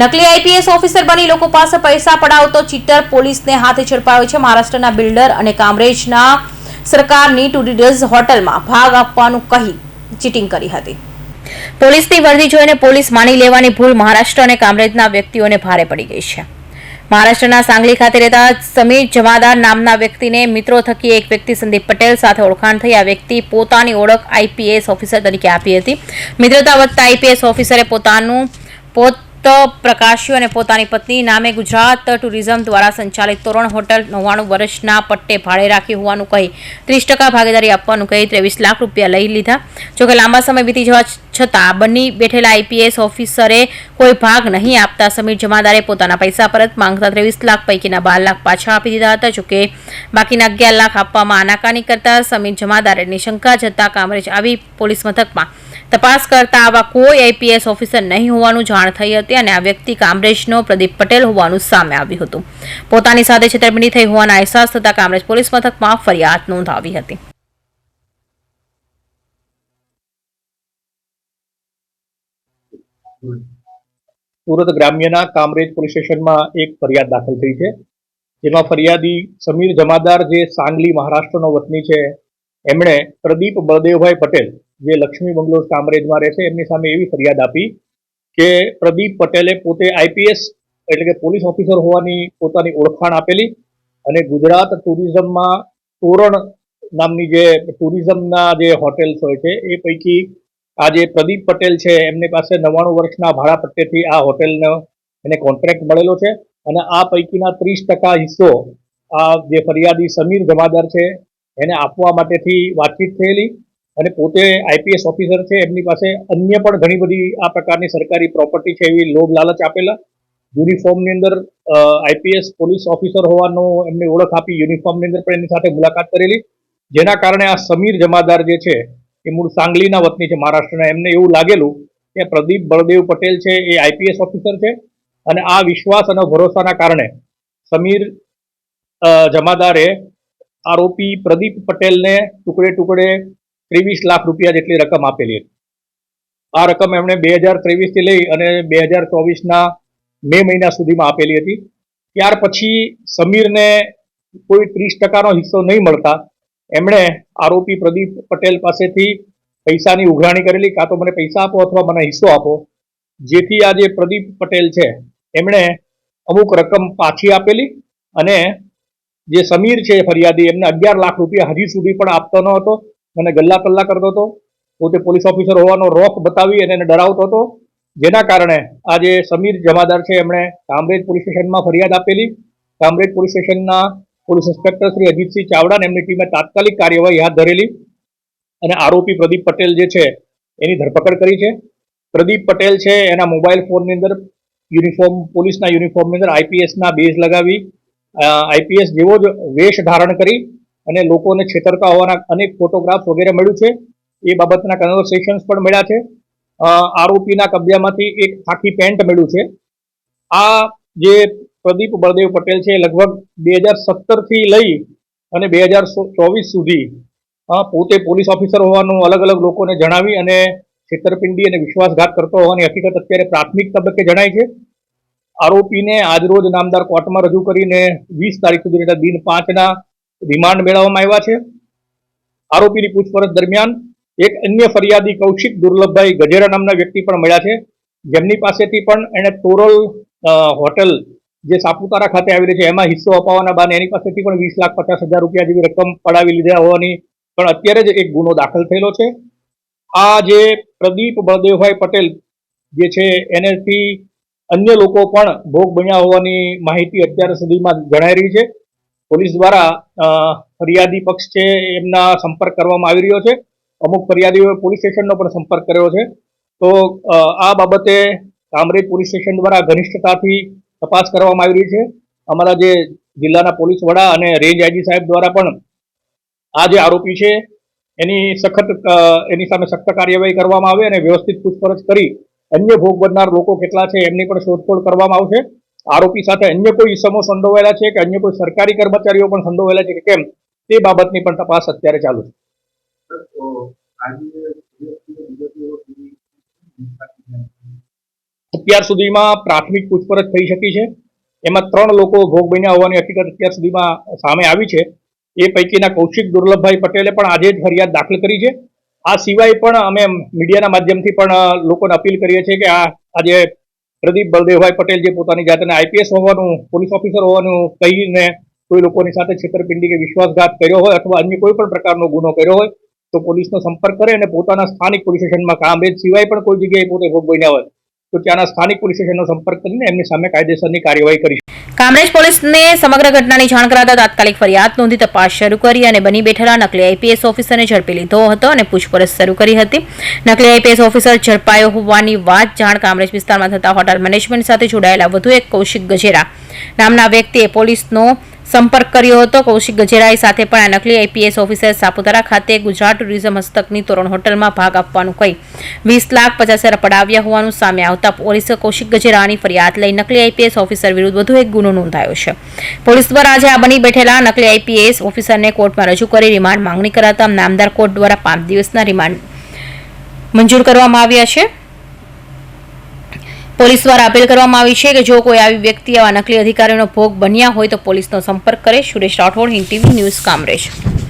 નકલી IPS officer બની લોકો પાસે પૈસા પડાવતો ચીટર પોલીસને હાથે ઝડપાયો છે. મહારાષ્ટ્રના બિલ્ડર અને કામરેજના સરકારની ટુરિડઝ હોટલમાં ભાગ આપવાનું કહી ચીટિંગ કરી હતી. પોલીસની વર્દી જોઈને પોલીસ માની લેવાની ભૂલ મહારાષ્ટ્ર અને કામરેજના વ્યક્તિઓને ભારે પડી ગઈ છે. મહારાષ્ટ્રના સાંગલી ખાતે રહેતા સમીર જમાદાર નામના વ્યક્તિને મિત્રો થકી એક વ્યક્તિ સંદીપ પટેલ સાથે ઓળખાણ થઈ. આ વ્યક્તિ પોતાની ઓળખ આઈપીએસ ઓફિસર તરીકે આપી હતી. મિત્રતા વધતા આઈપીએસ ઓફિસરે પોતાનું પોત પ્રકાશ્યું અને પોતાની પત્ની નામે ગુજરાત ટુરિઝમ દ્વારા સંચાલિત તોરણ હોટલ નવ્વાણું વર્ષના પટ્ટે ભાડે રાખી હોવાનું કહી ત્રીસ ટકા ભાગીદારી આપવાનું કહી ત્રેવીસ લાખ રૂપિયા લઈ લીધા. જોકે લાંબા સમય વીતી જવા છતાં બની બેઠેલા આઈપીએસ ઓફિસરે કોઈ ભાગ નહીં આપતા સમીર જમાદારે પોતાના પૈસા પરત માંગતા ત્રેવીસ લાખ પૈકીના બાર લાખ પાછા આપી દીધા હતા. જોકે બાકીના અગિયાર લાખ આપવામાં આનાકાની કરતા સમીર જમાદારેની શંકા જતા કામરેજ આવી પોલીસ મથકમાં તપાસ કરતા આવા કોઈ આઈપીએસ ઓફિસર નહીં હોવાનું જાણ થઈ હતી અને આ વ્યક્તિ કામરેજનો પ્રદીપ પટેલ હોવાનું સામે આવ્યું હતું. પોતાની સાથે છેતરપિંડી થઈ હોવાના અહેસાસ થતા કામરેજ પોલીસ મથકમાં ફરિયાદ નોંધાવી હતી. સુરત ગ્રામ્યના કામરેજ પોલીસ સ્ટેશનમાં એક ફરિયાદ દાખલ થઈ છે. જેમાં ફરિયાદી સમીર જમાદાર, જે સાંગલી મહારાષ્ટ્રનો વતની છે, એમણે પ્રદીપ બળદેવભાઈ પટેલ જે લક્ષ્મી બંગલોઝ કામરેજમાં રહે છે એમની સામે એવી ફરિયાદ આપી કે પ્રદીપ પટેલે પોતે આઈપીએસ એટલે કે પોલીસ ઓફિસર હોવાની પોતાની ઓળખાણ આપેલી અને ગુજરાત ટુરિઝમમાં તોરણ નામની જે ટુરિઝમના જે હોટેલ્સ હોય છે, એ પૈકી આ જે પ્રદીપ પટેલ છે, એમની પાસે નવ્વાણું વર્ષના ભાડા પટ્ટેથી આ હોટેલનો એને કોન્ટ્રાક્ટ મળેલો છે અને આ પૈકીના ત્રીસ ટકા હિસ્સો આ જે ફરિયાદી સમીર જમાદાર છે, એને આપવા માટેથી વાતચીત થયેલી અને પોતે આઈપીએસ ઓફિસર છે, એમની પાસે અન્ય પણ ઘણી બધી આ પ્રકારની સરકારી પ્રોપર્ટી છે એવી લોભ લાલચ આપેલા. યુનિફોર્મની અંદર આઈપીએસ પોલીસ ઓફિસર હોવાનો એમને ઓળખ આપી, યુનિફોર્મની અંદર પણ એની સાથે મુલાકાત કરેલી. જેના કારણે આ સમીર જમાદાર જે છે, એ મૂળ સાંગલીના વતની છે, મહારાષ્ટ્રના. એમને એવું લાગેલું કે પ્રદીપ બળદેવ પટેલ છે, એ આઈપીએસ ઓફિસર છે. અને આ વિશ્વાસ અને ભરોસાના કારણે સમીર જમાદારે આરોપી પ્રદીપ પટેલને ટુકડે ટુકડે ત્રેવીસ લાખ રૂપિયા જેટલી રકમ આપેલી હતી. આ રકમ એમણે બે હજાર ત્રેવીસથી લઈ અને બે હજાર ચોવીસના મે મહિના સુધીમાં આપેલી હતી. ત્યાર પછી સમીરને કોઈ ત્રીસ ટકાનો હિસ્સો નહીં મળતા એમણે આરોપી પ્રદીપ પટેલ પાસેથી પૈસાની ઉઘરાણી કરેલી, કાં તો મને પૈસા આપો અથવા મને હિસ્સો આપો. જેથી આ જે પ્રદીપ પટેલ છે, એમણે અમુક રકમ પાછી આપેલી અને જે સમીર છે ફરિયાદી, એમને અગિયાર લાખ રૂપિયા હજી સુધી પણ આપતો ન હતો. અને ગલ્લા પલ્લા કરતો હતો. પોતે પોલીસ ઓફિસર હોવાનો રોફ બતાવી અને એને ડરાવતો હતો. જેના કારણે આ જે સમીર જમાદાર છે, એમણે કામરેજ પોલીસ સ્ટેશનમાં ફરિયાદ આપેલી. કામરેજ પોલીસ સ્ટેશનના પોલીસ ઇન્સ્પેક્ટર શ્રી અજીતસિંહ ચાવડા અને એમની ટીમે તાત્કાલિક કાર્યવાહી હાથ ધરેલી અને આરોપી પ્રદીપ પટેલ જે છે, એની ધરપકડ કરી છે. પ્રદીપ પટેલ છે, એના મોબાઈલ ફોનની અંદર યુનિફોર્મ, પોલીસના યુનિફોર્મની અંદર આઈપીએસના બેઝ લગાવી આઈપીએસ જેવો જ વેશ ધારણ કરી અને લોકોને છેતરતા હોવાના અનેક ફોટોગ્રાફ વગેરે મળ્યું છે. એ બાબતના કન્વર્સેશન્સ પણ મળ્યા છે. આરોપીના કબજામાંથી એક આખી પેન્ટ મળ્યું છે. આ જે પ્રદીપ બળદેવ પટેલ છે લગભગ બે હજાર સત્તરથી લઈ અને બે હજાર ચોવીસ સુધી પોતે પોલીસ ઓફિસર હોવાનું અલગ અલગ લોકોને જણાવી અને છેતરપિંડી અને વિશ્વાસઘાત કરતો હોવાની હકીકત અત્યારે પ્રાથમિક તબક્કે જણાય છે. આરોપીને આજરોજ નામદાર કોર્ટમાં રજૂ કરીને વીસ તારીખ સુધી એટલે દિન પાંચના રિમાન્ડ મેળવવામાં આવ્યા છે. આરોપીની પૂછપરછ દરમિયાન એક અન્ય ફરિયાદી કૌશિક દુર્લભભાઈ ગજેરા નામના વ્યક્તિ પણ મળ્યા છે. જેમની પાસેથી પણ એણે તોરલ હોટેલ જે સાપુતારા ખાતે આવેલી છે, એમાં હિસ્સો અપાવવાના બાને એની પાસેથી પણ વીસ લાખ પચાસ હજાર રૂપિયા જેવી રકમ પડાવી લીધા હોવાની પણ અત્યારે જ એક ગુનો દાખલ થયેલો છે. આ જે પ્રદીપ બળદેવભાઈ પટેલ જે છે, એનેથી અન્ય લોકો પણ ભોગ બન્યા હોવાની માહિતી અત્યાર સુધીમાં જણાઈ રહી છે. પોલીસ દ્વારા ફરિયાદી પક્ષ છે એમના સંપર્ક કરવામાં આવી રહ્યો છે. અમુક ફરિયાદીઓએ પોલીસ સ્ટેશનનો પણ સંપર્ક કર્યો છે. તો આ બાબતે કામરેજ પોલીસ સ્ટેશન દ્વારા ઘનિષ્ઠતાથી તપાસ કરવામાં આવી રહી છે. અમારા જે જિલ્લાના પોલીસ વડા અને રેન્જ આઈજી સાહેબ દ્વારા પણ આ જે આરોપી છે, એની સખત એની સામે સખત કાર્યવાહી કરવામાં આવે અને વ્યવસ્થિત પૂછપરછ કરી અન્ય ભોગ બનનાર લોકો કેટલા છે એમની પણ શોધખોળ કરવામાં આવશે. આરોપી સાથે અન્ય કોઈ ઇસમો સંડોવાયેલા છે કે અન્ય કોઈ સરકારી કર્મચારીઓ પણ સંડોવાયેલા છે કે કેમ? તે બાબતની પણ તપાસ અત્યારે ચાલુ છે? અત્યાર સુધીમાં પ્રાથમિક પૂછપરછ થઈ શકી છે. એમાં ત્રણ લોકો ભોગ બન્યા હોવાની હકીકત અત્યાર સુધીમાં સામે આવી છે. એ પૈકીના કૌશિક દુર્લભભાઈ પટેલે પણ આજે જ ફરિયાદ દાખલ કરી છે. આ સિવાય પણ અમે મીડિયાના માધ્યમથી પણ લોકોને અપીલ કરીએ છીએ કે આ આજે પ્રદીપ બળદેવભાઈ પટેલ જે પોતાની જાતને આઈપીએસ હોવાનું, પોલીસ ઓફિસર હોવાનું કહીને કોઈ લોકોની સાથે છેતરપિંડી કે વિશ્વાસઘાત કર્યો હોય અથવા અન્ય કોઈ પણ પ્રકારનો ગુનો કર્યો હોય, તો પોલીસનો સંપર્ક કરે અને પોતાના સ્થાનિક પોલીસ સ્ટેશનમાં કામરેજ સિવાય પણ કોઈ જગ્યાએ પોતે ભોગ બન્યા હોય. તો ત્યાંના સ્થાનિક પોલીસ સ્ટેશનનો સંપર્ક કરીને એમની સામે કાયદેસરની કાર્યવાહી કરી કામરેજ પોલીસને સમગ્ર ઘટનાની જાણ કરાતા તાત્કાલિક ફરિયાદ નોંધી તપાસ શરૂ કરી અને બની બેઠેલા નકલી આઈપીએસ ઓફિસરને ઝડપી લીધો હતો અને પૂછપરછ શરૂ કરી હતી. નકલી આઈપીએસ ઓફિસર ઝડપાયો હોવાની વાત જાણ કામરેજ વિસ્તારમાં થતા હોટલ મેનેજમેન્ટ સાથે જોડાયેલા વધુ એક કૌશિક ગજેરા નામના વ્યક્તિએ પોલીસનો સંપર્ક કર્યો હતો. કૌશિક ગજેરાએ સાથે પણ આ નકલી આઈપીએસ ઓફિસર સાપુતારા ખાતે ગુજરાત ટુરિઝમ હસ્તકની તોરણ હોટલમાં ભાગ આપવાનું કહી વીસ લાખ પચાસ હજાર પડાવ્યા હોવાનું સામે આવતા પોલીસે કૌશિક ગજેરાની ફરિયાદ લઈ નકલી આઈપીએસ ઓફિસર વિરુદ્ધ વધુ એક ગુનો નોંધાયો છે. પોલીસ દ્વારા આજે આ બની બેઠેલા નકલી આઈપીએસ ઓફિસરને કોર્ટમાં રજૂ કરી રિમાન્ડ માંગણી કરાતા નામદાર કોર્ટ દ્વારા પાંચ દિવસના રિમાન્ડ મંજૂર કરવામાં આવ્યા છે. પોલીસ દ્વારા અપીલ કરવામાં આવી છે કે જો કોઈ આવી વ્યક્તિ આવા નકલી અધિકારીનો ભોગ બન્યા હોય તો પોલીસનો સંપર્ક કરે. Suresh Rathod, Hind TV news, Kamrej.